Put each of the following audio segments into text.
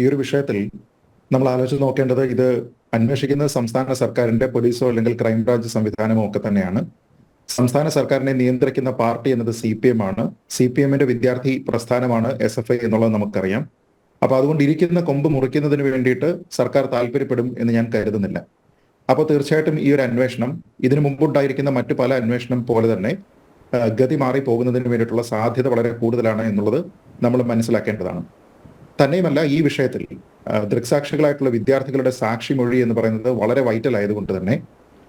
ഈ ഒരു വിഷയത്തിൽ നമ്മൾ ആലോചിച്ച് നോക്കേണ്ടത് ഇത് അന്വേഷിക്കുന്നത് സംസ്ഥാന സർക്കാരിന്റെ പോലീസോ അല്ലെങ്കിൽ ക്രൈംബ്രാഞ്ച് സംവിധാനമോ ഒക്കെ തന്നെയാണ്. സംസ്ഥാന സർക്കാരിനെ നിയന്ത്രിക്കുന്ന പാർട്ടി എന്നത് സി പി എം ആണ്. സി പി എമ്മിന്റെ വിദ്യാർത്ഥി പ്രസ്ഥാനമാണ് എസ് എഫ് ഐ എന്നുള്ളത് നമുക്കറിയാം. അപ്പൊ അതുകൊണ്ട് ഇരിക്കുന്ന കൊമ്പ് മുറിക്കുന്നതിന് വേണ്ടിയിട്ട് സർക്കാർ താല്പര്യപ്പെടും എന്ന് ഞാൻ കരുതുന്നില്ല. അപ്പോൾ തീർച്ചയായിട്ടും ഈ ഒരു അന്വേഷണം ഇതിനു മുമ്പുണ്ടായിരിക്കുന്ന മറ്റു പല അന്വേഷണം പോലെ തന്നെ ഗതി മാറി പോകുന്നതിന് വേണ്ടിയിട്ടുള്ള സാധ്യത വളരെ കൂടുതലാണ് എന്നുള്ളത് നമ്മൾ മനസ്സിലാക്കേണ്ടതാണ്. തന്നെയുമല്ല ഈ വിഷയത്തിൽ ദൃക്സാക്ഷികളായിട്ടുള്ള വിദ്യാർത്ഥികളുടെ സാക്ഷിമൊഴി എന്ന് പറയുന്നത് വളരെ വൈറ്റൽ ആയതുകൊണ്ട് തന്നെ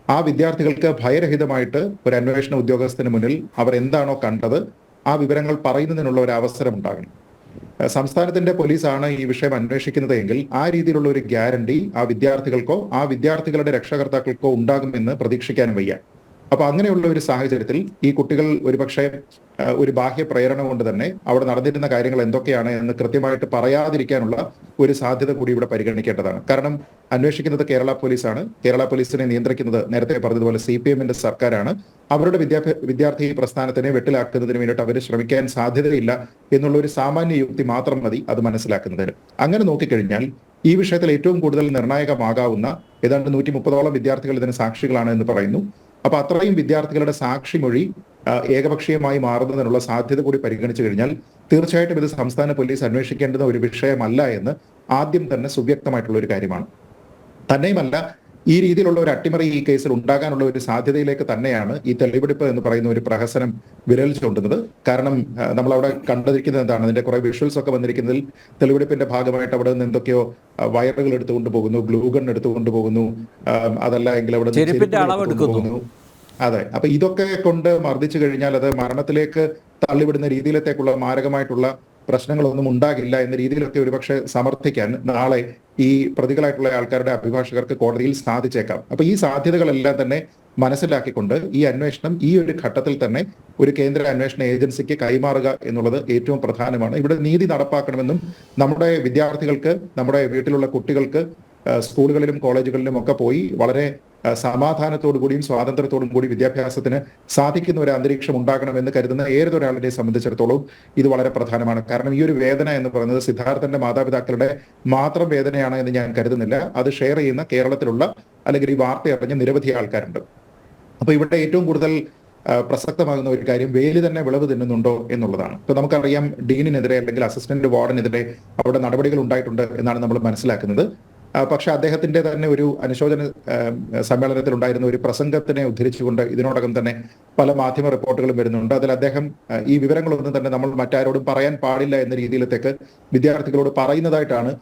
ആ വിദ്യാർത്ഥികൾക്ക് ഭയരഹിതമായിട്ട് ഒരു അന്വേഷണ ഉദ്യോഗസ്ഥന് മുന്നിൽ അവർ എന്താണോ കണ്ടത് ആ വിവരങ്ങൾ പറയുന്നതിനുള്ള ഒരു അവസരം ഉണ്ടാകണം. സംസ്ഥാനത്തിന്റെ പോലീസാണ് ഈ വിഷയം അന്വേഷിക്കുന്നത് എങ്കിൽ ആ രീതിയിലുള്ള ഒരു ഗ്യാരണ്ടി ആ വിദ്യാർത്ഥികൾക്കോ ആ വിദ്യാർത്ഥികളുടെ രക്ഷകർത്താക്കൾക്കോ ഉണ്ടാകുമെന്ന് പ്രതീക്ഷിക്കാനും വയ്യ. അപ്പൊ അങ്ങനെയുള്ള ഒരു സാഹചര്യത്തിൽ ഈ കുട്ടികൾ ഒരുപക്ഷെ ഒരു ബാഹ്യ പ്രേരണ കൊണ്ട് തന്നെ അവിടെ നടന്നിരുന്ന കാര്യങ്ങൾ എന്തൊക്കെയാണ് എന്ന് കൃത്യമായിട്ട് പറയാതിരിക്കാനുള്ള ഒരു സാധ്യത കൂടി ഇവിടെ പരിഗണിക്കേണ്ടതാണ്. കാരണം അന്വേഷിക്കുന്നത് കേരള പോലീസാണ്. കേരള പോലീസിനെ നിയന്ത്രിക്കുന്നത് നേരത്തെ പറഞ്ഞതുപോലെ സി പി എമ്മിന്റെ സർക്കാരാണ്. അവരുടെ വിദ്യാഭ്യാസ വിദ്യാർത്ഥി പ്രസ്ഥാനത്തിനെ വെട്ടിലാക്കുന്നതിന് വേണ്ടിയിട്ട് അവർ ശ്രമിക്കാൻ സാധ്യതയില്ല എന്നുള്ള ഒരു സാമാന്യ യുക്തി മാത്രം മതി അത് മനസ്സിലാക്കുന്നതിന്. അങ്ങനെ നോക്കിക്കഴിഞ്ഞാൽ ഈ വിഷയത്തിൽ ഏറ്റവും കൂടുതൽ നിർണായകമാകാവുന്ന ഏതാണ്ട് നൂറ്റി മുപ്പതോളം വിദ്യാർത്ഥികൾ ഇതിന് സാക്ഷികളാണ് എന്ന് പറയുന്നു. അപ്പൊ അത്രയും വിദ്യാർത്ഥികളുടെ സാക്ഷിമൊഴി മൊഴി ഏകപക്ഷീയമായി മാറുന്നതിനുള്ള സാധ്യത കൂടി പരിഗണിച്ചു കഴിഞ്ഞാൽ തീർച്ചയായിട്ടും ഇത് സംസ്ഥാന പോലീസ് അന്വേഷിക്കേണ്ടുന്ന ഒരു വിഷയമല്ല എന്ന് ആദ്യം തന്നെ സുവ്യക്തമായിട്ടുള്ള ഒരു കാര്യമാണ്. തന്നെയുമല്ല ഈ രീതിയിലുള്ള ഒരു അട്ടിമറി ഈ കേസിൽ ഉണ്ടാകാനുള്ള ഒരു സാധ്യതയിലേക്ക് തന്നെയാണ് ഈ തെളിവെടുപ്പ് എന്ന് പറയുന്ന ഒരു പ്രഹസനം വിരൽ ചൂണ്ടുന്നത്. കാരണം നമ്മൾ അവിടെ കണ്ടിരിക്കുന്നത് എന്താണ്? അതിന്റെ കുറെ വിഷ്വൽസ് ഒക്കെ വന്നിരിക്കുന്നതിൽ തെളിവെടുപ്പിന്റെ ഭാഗമായിട്ട് അവിടെ നിന്ന് എന്തൊക്കെയോ വയറുകൾ എടുത്തുകൊണ്ട് പോകുന്നു ഗ്ലൂ ഗൺ എടുത്തുകൊണ്ട് പോകുന്നു അതല്ല എങ്കിൽ അവിടെ പോകുന്നു. അതെ. അപ്പൊ ഇതൊക്കെ കൊണ്ട് മർദ്ദിച്ചു കഴിഞ്ഞാൽ അത് മരണത്തിലേക്ക് തള്ളിവിടുന്ന രീതിയിലത്തേക്കുള്ള മാരകമായിട്ടുള്ള പ്രശ്നങ്ങളൊന്നും ഉണ്ടാകില്ല എന്ന രീതിയിലൊക്കെ ഒരുപക്ഷെ സമർത്ഥിക്കാൻ നാളെ ഈ പ്രതികളായിട്ടുള്ള ആൾക്കാരുടെ അഭിഭാഷകർക്ക് കോടതിയിൽ സാധിച്ചേക്കാം. അപ്പൊ ഈ സാധ്യതകളെല്ലാം തന്നെ മനസ്സിലാക്കിക്കൊണ്ട് ഈ അന്വേഷണം ഈ ഒരു ഘട്ടത്തിൽ തന്നെ ഒരു കേന്ദ്ര അന്വേഷണ ഏജൻസിക്ക് കൈമാറുക എന്നുള്ളത് ഏറ്റവും പ്രധാനമാണ്. ഇവിടെ നീതി നടപ്പാക്കണമെന്നും നമ്മുടെ വിദ്യാർത്ഥികൾക്ക് നമ്മുടെ വീട്ടിലുള്ള കുട്ടികൾക്ക് സ്കൂളുകളിലും കോളേജുകളിലും ഒക്കെ പോയി വളരെ സമാധാനത്തോടു കൂടിയും സ്വാതന്ത്ര്യത്തോടും കൂടി വിദ്യാഭ്യാസത്തിന് സാധിക്കുന്ന ഒരു അന്തരീക്ഷം ഉണ്ടാകണമെന്ന് കരുതുന്ന ഏതൊരാളിനെ സംബന്ധിച്ചിടത്തോളം ഇത് വളരെ പ്രധാനമാണ്. കാരണം ഈ ഒരു വേദന എന്ന് പറയുന്നത് സിദ്ധാർത്ഥന്റെ മാതാപിതാക്കളുടെ മാത്രം വേദനയാണ് എന്ന് ഞാൻ കരുതുന്നില്ല. അത് ഷെയർ ചെയ്യുന്ന കേരളത്തിലുള്ള അല്ലെങ്കിൽ ഈ വാർത്ത അറിഞ്ഞ നിരവധി ആൾക്കാരുണ്ട്. അപ്പൊ ഇവിടെ ഏറ്റവും കൂടുതൽ പ്രസക്തമാകുന്ന ഒരു കാര്യം വേലി തന്നെ വിളവ് തിന്നുന്നുണ്ടോ എന്നുള്ളതാണ്. ഇപ്പൊ നമുക്കറിയാം ഡീനിനെതിരെ അല്ലെങ്കിൽ അസിസ്റ്റന്റ് വാർഡിനെതിരെ അവിടെ നടപടികൾ ഉണ്ടായിട്ടുണ്ട് എന്നാണ് നമ്മൾ മനസ്സിലാക്കുന്നത്. പക്ഷെ അദ്ദേഹത്തിന്റെ തന്നെ ഒരു അനുശോചന സമ്മേളനത്തിലുണ്ടായിരുന്ന ഒരു പ്രസംഗത്തിനെ ഉദ്ധരിച്ചുകൊണ്ട് ഇതിനോടകം തന്നെ പല മാധ്യമ റിപ്പോർട്ടുകളും വരുന്നുണ്ട്. അതിൽ അദ്ദേഹം ഈ വിവരങ്ങളൊന്നും തന്നെ നമ്മൾ മറ്റാരോടും പറയാൻ പാടില്ല എന്ന രീതിയിലത്തേക്ക് വിദ്യാർത്ഥികളോട് പറയുന്നതായിട്ടാണ്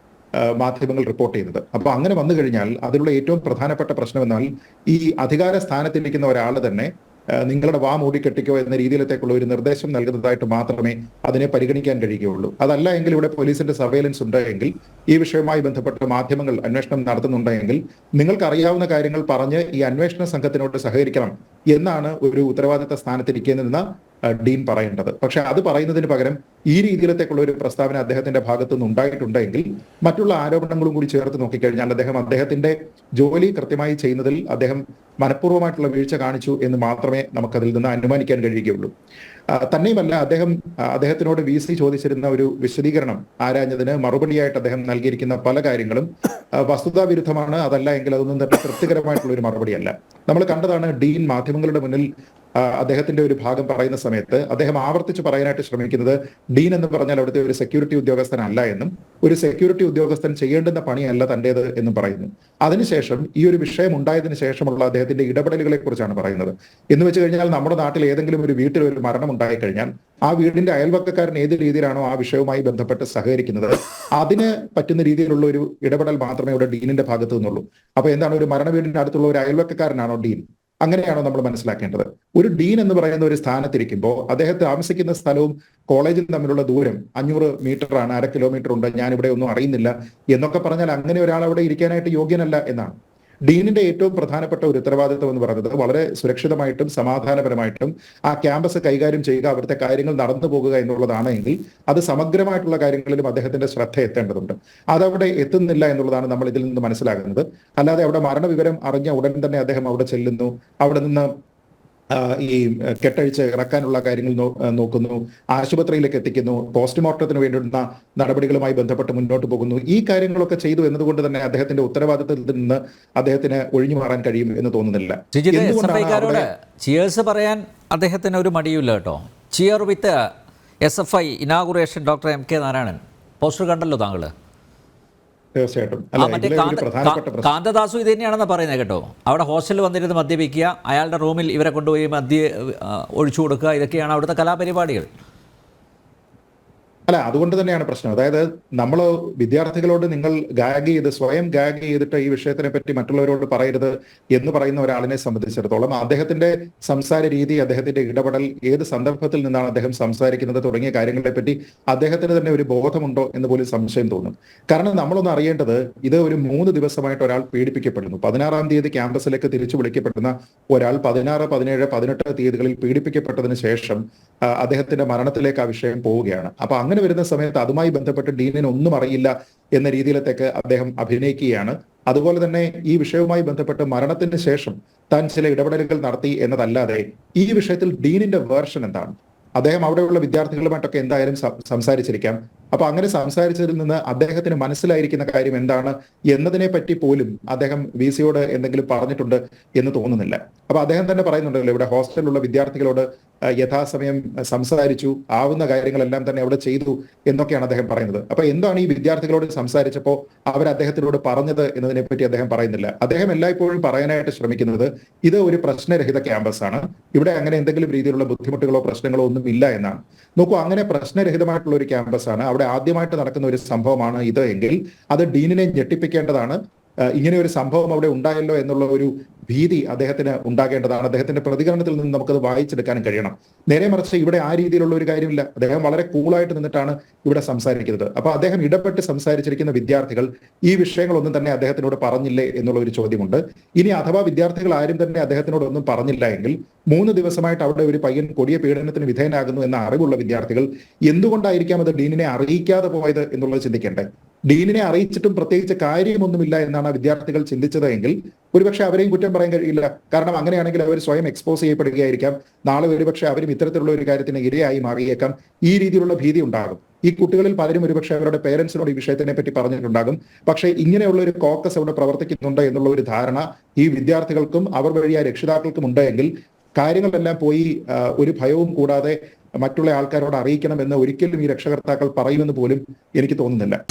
മാധ്യമങ്ങൾ റിപ്പോർട്ട് ചെയ്യുന്നത്. അപ്പൊ അങ്ങനെ വന്നു കഴിഞ്ഞാൽ അതിലുള്ള ഏറ്റവും പ്രധാനപ്പെട്ട പ്രശ്നം എന്നാൽ ഈ അധികാര സ്ഥാനത്തിരിക്കുന്ന ഒരാൾ തന്നെ നിങ്ങളുടെ വാ മൂടിക്കെട്ടിക്കോ എന്ന രീതിയിലത്തേക്കുള്ള ഒരു നിർദ്ദേശം നൽകുന്നതായിട്ട് മാത്രമേ അതിനെ പരിഗണിക്കാൻ കഴിയുകയുള്ളൂ. അതല്ല എങ്കിൽ ഇവിടെ പോലീസിന്റെ സർവേലൻസ് ഉണ്ടെങ്കിൽ ഈ വിഷയവുമായി ബന്ധപ്പെട്ട മാധ്യമങ്ങൾ അന്വേഷണം നടത്തുന്നുണ്ടെങ്കിൽ നിങ്ങൾക്ക് അറിയാവുന്ന കാര്യങ്ങൾ പറഞ്ഞ് ഈ അന്വേഷണ സംഘത്തിനോട് സഹകരിക്കണം എന്നാണ് ഒരു ഉത്തരവാദിത്ത സ്ഥാനത്തിരിക്കുന്ന ഡീൻ പറയേണ്ടത്. പക്ഷെ അത് പറയുന്നതിന് പകരം ഈ രീതിയിലത്തേക്കുള്ള ഒരു പ്രസ്താവന അദ്ദേഹത്തിന്റെ ഭാഗത്തു നിന്ന് ഉണ്ടായിട്ടുണ്ടെങ്കിൽ മറ്റുള്ള ആരോപണങ്ങളും കൂടി ചേർത്ത് നോക്കിക്കഴിഞ്ഞാൽ അദ്ദേഹം അദ്ദേഹത്തിന്റെ ജോലി കൃത്യമായി ചെയ്യുന്നതിൽ അദ്ദേഹം മനഃപൂർവമായിട്ടുള്ള വീഴ്ച കാണിച്ചു എന്ന് മാത്രമേ നമുക്കതിൽ നിന്ന് അനുമാനിക്കാൻ കഴിയുകയുള്ളൂ. തന്നെയുമല്ല അദ്ദേഹം അദ്ദേഹത്തിനോട് വി സി ചോദിച്ചിരുന്ന ഒരു വിശദീകരണം ആരാഞ്ഞതിന് മറുപടിയായിട്ട് അദ്ദേഹം നൽകിയിരിക്കുന്ന പല കാര്യങ്ങളും ആ, വസ്തുതാ വിരുദ്ധമാണ് അതല്ല എങ്കിൽ അതൊന്നും തന്നെ തൃപ്തികരമായിട്ടുള്ള ഒരു മറുപടിയല്ല. നമ്മൾ കണ്ടതാണ് ഡീൻ മാധ്യമങ്ങളുടെ മുന്നിൽ അദ്ദേഹത്തിന്റെ ഒരു ഭാഗം പറയുന്ന സമയത്ത് അദ്ദേഹം ആവർത്തിച്ച് പറയാനായിട്ട് ശ്രമിക്കുന്നത് ഡീൻ എന്ന് പറഞ്ഞാൽ അവിടുത്തെ ഒരു സെക്യൂരിറ്റി ഉദ്യോഗസ്ഥനല്ല എന്നും ഒരു സെക്യൂരിറ്റി ഉദ്യോഗസ്ഥൻ ചെയ്യേണ്ടുന്ന പണിയല്ല തന്റേത് എന്നും പറയുന്നു. അതിനുശേഷം ഈ ഒരു വിഷയം ഉണ്ടായതിനു ശേഷമുള്ള അദ്ദേഹത്തിന്റെ ഇടപെടലുകളെ കുറിച്ചാണ് പറയുന്നത്. എന്ന് വെച്ച് കഴിഞ്ഞാൽ നമ്മുടെ നാട്ടിൽ ഏതെങ്കിലും ഒരു വീട്ടിൽ ഒരു മരണം ഉണ്ടായി കഴിഞ്ഞാൽ ആ വീടിന്റെ അയൽവക്കക്കാരൻ ഏത് രീതിയിലാണോ ആ വിഷയവുമായി ബന്ധപ്പെട്ട് സഹകരിക്കുന്നത് അതിന് പറ്റുന്ന രീതിയിലുള്ള ഒരു ഇടപെടൽ മാത്രമേ ഇവിടെ ഡീനിന്റെ ഭാഗത്തു നിന്നുള്ളൂ. അപ്പൊ എന്താണ് ഒരു മരണ വീടിന്റെ അടുത്തുള്ള ഒരു അയൽവക്കക്കാരനാണോ ഡീൻ? അങ്ങനെയാണോ നമ്മൾ മനസ്സിലാക്കേണ്ടത്? ഒരു ഡീൻ എന്ന് പറയുന്ന ഒരു സ്ഥാനത്തിരിക്കുമ്പോൾ അദ്ദേഹത്തെ താമസിക്കുന്ന സ്ഥലവും കോളേജിൽ തമ്മിലുള്ള ദൂരം അഞ്ഞൂറ് മീറ്റർ ആണ് അര കിലോമീറ്റർ ഉണ്ട് ഞാൻ ഇവിടെ ഒന്നും അറിയുന്നില്ല എന്നൊക്കെ പറഞ്ഞാൽ അങ്ങനെ ഒരാൾ അവിടെ ഇരിക്കാനായിട്ട് യോഗ്യനല്ല എന്നാണ്. ഡീനിന്റെ ഏറ്റവും പ്രധാനപ്പെട്ട ഒരു ഉത്തരവാദിത്വം എന്ന് പറയുന്നത് വളരെ സുരക്ഷിതമായിട്ടും സമാധാനപരമായിട്ടും ആ ക്യാമ്പസ് കൈകാര്യം ചെയ്യുക അവിടുത്തെ കാര്യങ്ങൾ നടന്നു പോകുക എന്നുള്ളതാണ് എങ്കിൽ അത് സമഗ്രമായിട്ടുള്ള കാര്യങ്ങളിലും അദ്ദേഹത്തിന്റെ ശ്രദ്ധ എത്തേണ്ടതുണ്ട്. അതവിടെ എത്തുന്നില്ല എന്നുള്ളതാണ് നമ്മൾ ഇതിൽ നിന്ന് മനസ്സിലാകുന്നത്. അല്ലാതെ അവിടെ മരണവിവരം അറിഞ്ഞ ഉടൻ തന്നെ അദ്ദേഹം അവിടെ ചെല്ലുന്നു. അവിടെ നിന്ന് ഈ കെട്ടഴിച്ച് ഇറക്കാനുള്ള കാര്യങ്ങൾ നോക്കുന്നു ആശുപത്രിയിലേക്ക് എത്തിക്കുന്നു പോസ്റ്റ്മോർട്ടത്തിന് വേണ്ടിയുള്ള നടപടികളുമായി ബന്ധപ്പെട്ട് മുന്നോട്ട് പോകുന്നു. ഈ കാര്യങ്ങളൊക്കെ ചെയ്തു എന്നതുകൊണ്ട് തന്നെ അദ്ദേഹത്തിന്റെ ഉത്തരവാദിത്തത്തിൽ നിന്ന് അദ്ദേഹത്തിന് ഒഴിഞ്ഞു മാറാൻ കഴിയും എന്ന് തോന്നുന്നില്ല. ചിയേഴ്സ് പറയാൻ അദ്ദേഹത്തിന് ഒരു മടിയില്ല കേട്ടോ. Cheer with S F I inauguration doctor M K Narayanan. Poster കണ്ടല്ലോ താങ്കൾ തീർച്ചയായിട്ടും. കാന്തദാസു ഇത് തന്നെയാണെന്ന് പറയുന്നത് കേട്ടോ. അവിടെ ഹോസ്റ്റലിൽ വന്നിരുന്ന് മദ്യപിക്കുക അയാളുടെ റൂമിൽ ഇവരെ കൊണ്ടുപോയി മദ്യ ഒഴിച്ചു കൊടുക്കുക ഇതൊക്കെയാണ് അവിടുത്തെ കലാപരിപാടികൾ. അല്ല അതുകൊണ്ട് തന്നെയാണ് പ്രശ്നം. അതായത് നമ്മൾ വിദ്യാർത്ഥികളോട് നിങ്ങൾ ഗാഗ് ചെയ്ത് സ്വയം ഗാഗ് ചെയ്തിട്ട് ഈ വിഷയത്തിനെ പറ്റി മറ്റുള്ളവരോട് പറയരുത് എന്ന് പറയുന്ന ഒരാളിനെ സംബന്ധിച്ചിടത്തോളം അദ്ദേഹത്തിന്റെ സംസാര രീതി അദ്ദേഹത്തിന്റെ ഇടപെടൽ ഏത് സന്ദർഭത്തിൽ നിന്നാണ് അദ്ദേഹം സംസാരിക്കുന്നത് തുടങ്ങിയ കാര്യങ്ങളെ പറ്റി അദ്ദേഹത്തിന് തന്നെ ഒരു ബോധമുണ്ടോ എന്ന് പോലും സംശയം തോന്നും. കാരണം നമ്മളൊന്ന് അറിയേണ്ടത് ഇത് ഒരു മൂന്ന് ദിവസമായിട്ട് ഒരാൾ പീഡിപ്പിക്കപ്പെടുന്നു. പതിനാറാം തീയതി ക്യാമ്പസിലേക്ക് തിരിച്ചു വിളിക്കപ്പെടുന്ന ഒരാൾ പതിനാറ് പതിനേഴ് പതിനെട്ട് തീയതികളിൽ പീഡിപ്പിക്കപ്പെട്ടതിന് ശേഷം അദ്ദേഹത്തിന്റെ മരണത്തിലേക്ക് ആ വിഷയം പോവുകയാണ്. അപ്പൊ അങ്ങനെ വരുന്ന സമയത്ത് അതുമായി ബന്ധപ്പെട്ട് ഡീനിന് ഒന്നും അറിയില്ല എന്ന രീതിയിലത്തേക്ക് അദ്ദേഹം അഭിനയിക്കുകയാണ്. അതുപോലെ തന്നെ ഈ വിഷയവുമായി ബന്ധപ്പെട്ട് മരണത്തിന് ശേഷം താൻ ചില ഇടപെടലുകൾ നടത്തി എന്നതല്ലാതെ ഈ വിഷയത്തിൽ ഡീനിന്റെ വേർഷൻ എന്താണ്? അദ്ദേഹം അവിടെയുള്ള വിദ്യാർത്ഥികളുമായിട്ടൊക്കെ എന്തായാലും സംസാരിച്ചിരിക്കാം. അപ്പൊ അങ്ങനെ സംസാരിച്ചതിൽ നിന്ന് അദ്ദേഹത്തിന് മനസ്സിലായിരിക്കുന്ന കാര്യം എന്താണ് എന്നതിനെ പറ്റി പോലും അദ്ദേഹം വി സിയോട് എന്തെങ്കിലും പറഞ്ഞിട്ടുണ്ട് എന്ന് തോന്നുന്നില്ല. അപ്പൊ അദ്ദേഹം തന്നെ പറയുന്നുണ്ടല്ലോ ഇവിടെ ഹോസ്റ്റലിലുള്ള വിദ്യാർത്ഥികളോട് യഥാസമയം സംസാരിച്ചു ആവുന്ന കാര്യങ്ങളെല്ലാം തന്നെ അവിടെ ചെയ്തു എന്നൊക്കെയാണ് അദ്ദേഹം പറയുന്നത്. അപ്പൊ എന്താണ് ഈ വിദ്യാർത്ഥികളോട് സംസാരിച്ചപ്പോൾ അവർ അദ്ദേഹത്തിനോട് പറഞ്ഞത് എന്നതിനെ പറ്റി അദ്ദേഹം പറയുന്നില്ല. അദ്ദേഹം എല്ലായ്പ്പോഴും പറയാനായിട്ട് ശ്രമിക്കുന്നത് ഇത് ഒരു പ്രശ്നരഹിത ക്യാമ്പസ് ആണ്. ഇവിടെ അങ്ങനെ എന്തെങ്കിലും രീതിയിലുള്ള ബുദ്ധിമുട്ടുകളോ പ്രശ്നങ്ങളോ ഒന്നും ഇല്ല എന്നാണ്. നോക്കൂ അങ്ങനെ പ്രശ്നരഹിതമായിട്ടുള്ള ഒരു ക്യാമ്പസ് ആണ്. അവിടെ ആദ്യമായിട്ട് നടക്കുന്ന ഒരു സംഭവമാണ് ഇത് എങ്കിൽ അത് ഡീനിനെ ഞെട്ടിപ്പിക്കേണ്ടതാണ്. ഇങ്ങനെ ഒരു സംഭവം അവിടെ ഉണ്ടായല്ലോ എന്നുള്ള ഒരു ഭീതി അദ്ദേഹത്തിന് ഉണ്ടാകേണ്ടതാണ്. അദ്ദേഹത്തിന്റെ പ്രതികരണത്തിൽ നിന്ന് നമുക്കത് വായിച്ചെടുക്കാനും കഴിയണം. നേരെ മറിച്ച് ഇവിടെ ആ രീതിയിലുള്ള ഒരു കാര്യമില്ല. അദ്ദേഹം വളരെ കൂളായിട്ട് നിന്നിട്ടാണ് ഇവിടെ സംസാരിക്കുന്നത്. അപ്പൊ അദ്ദേഹം ഇടപെട്ട് സംസാരിച്ചിരിക്കുന്ന വിദ്യാർത്ഥികൾ ഈ വിഷയങ്ങളൊന്നും തന്നെ അദ്ദേഹത്തിനോട് പറഞ്ഞില്ലേ എന്നുള്ള ഒരു ചോദ്യമുണ്ട്. ഇനി അഥവാ വിദ്യാർത്ഥികൾ ആരും തന്നെ അദ്ദേഹത്തിനോടൊന്നും പറഞ്ഞില്ല എങ്കിൽ മൂന്ന് ദിവസമായിട്ട് അവിടെ ഒരു പയ്യൻ കൊടിയ പീഡനത്തിന് വിധേയനാകുന്നു എന്ന അറിവുള്ള വിദ്യാർത്ഥികൾ എന്തുകൊണ്ടായിരിക്കാം അത് ഡീനിനെ അറിയിക്കാതെ പോയത് എന്നുള്ളത് ചിന്തിക്കണ്ടേ? ഡീനിനെ അറിയിച്ചിട്ടും പ്രത്യേകിച്ച് കാര്യമൊന്നുമില്ല എന്നാണ് വിദ്യാർത്ഥികൾ ചിന്തിച്ചത് എങ്കിൽ ഒരുപക്ഷെ അവരെയും കുറ്റം പറയാൻ കഴിയില്ല. കാരണം അങ്ങനെയാണെങ്കിൽ അവർ സ്വയം എക്സ്പോസ് ചെയ്യപ്പെടുകയായിരിക്കാം. നാളെ ഒരുപക്ഷെ അവരും ഇത്തരത്തിലുള്ള ഒരു കാര്യത്തിന് ഇരയായി മാറിയേക്കാം. ഈ രീതിയിലുള്ള ഭീതി ഉണ്ടാകും. ഈ കുട്ടികളിൽ പലരും ഒരുപക്ഷെ അവരുടെ പേരൻസിനോട് ഈ വിഷയത്തിനെ പറ്റി പറഞ്ഞിട്ടുണ്ടാകും. പക്ഷേ ഇങ്ങനെയുള്ള ഒരു കോക്കസ് അവിടെ പ്രവർത്തിക്കുന്നുണ്ട് എന്നുള്ള ഒരു ധാരണ ഈ വിദ്യാർത്ഥികൾക്കും അവർ വഴി ആ രക്ഷിതാക്കൾക്കും ഉണ്ട് എങ്കിൽ കാര്യങ്ങളെല്ലാം പോയി ഒരു ഭയവും കൂടാതെ മറ്റുള്ള ആൾക്കാരോട് അറിയിക്കണമെന്ന് ഒരിക്കലും ഈ രക്ഷകർത്താക്കൾ പറയുമെന്ന് പോലും എനിക്ക് തോന്നുന്നില്ല.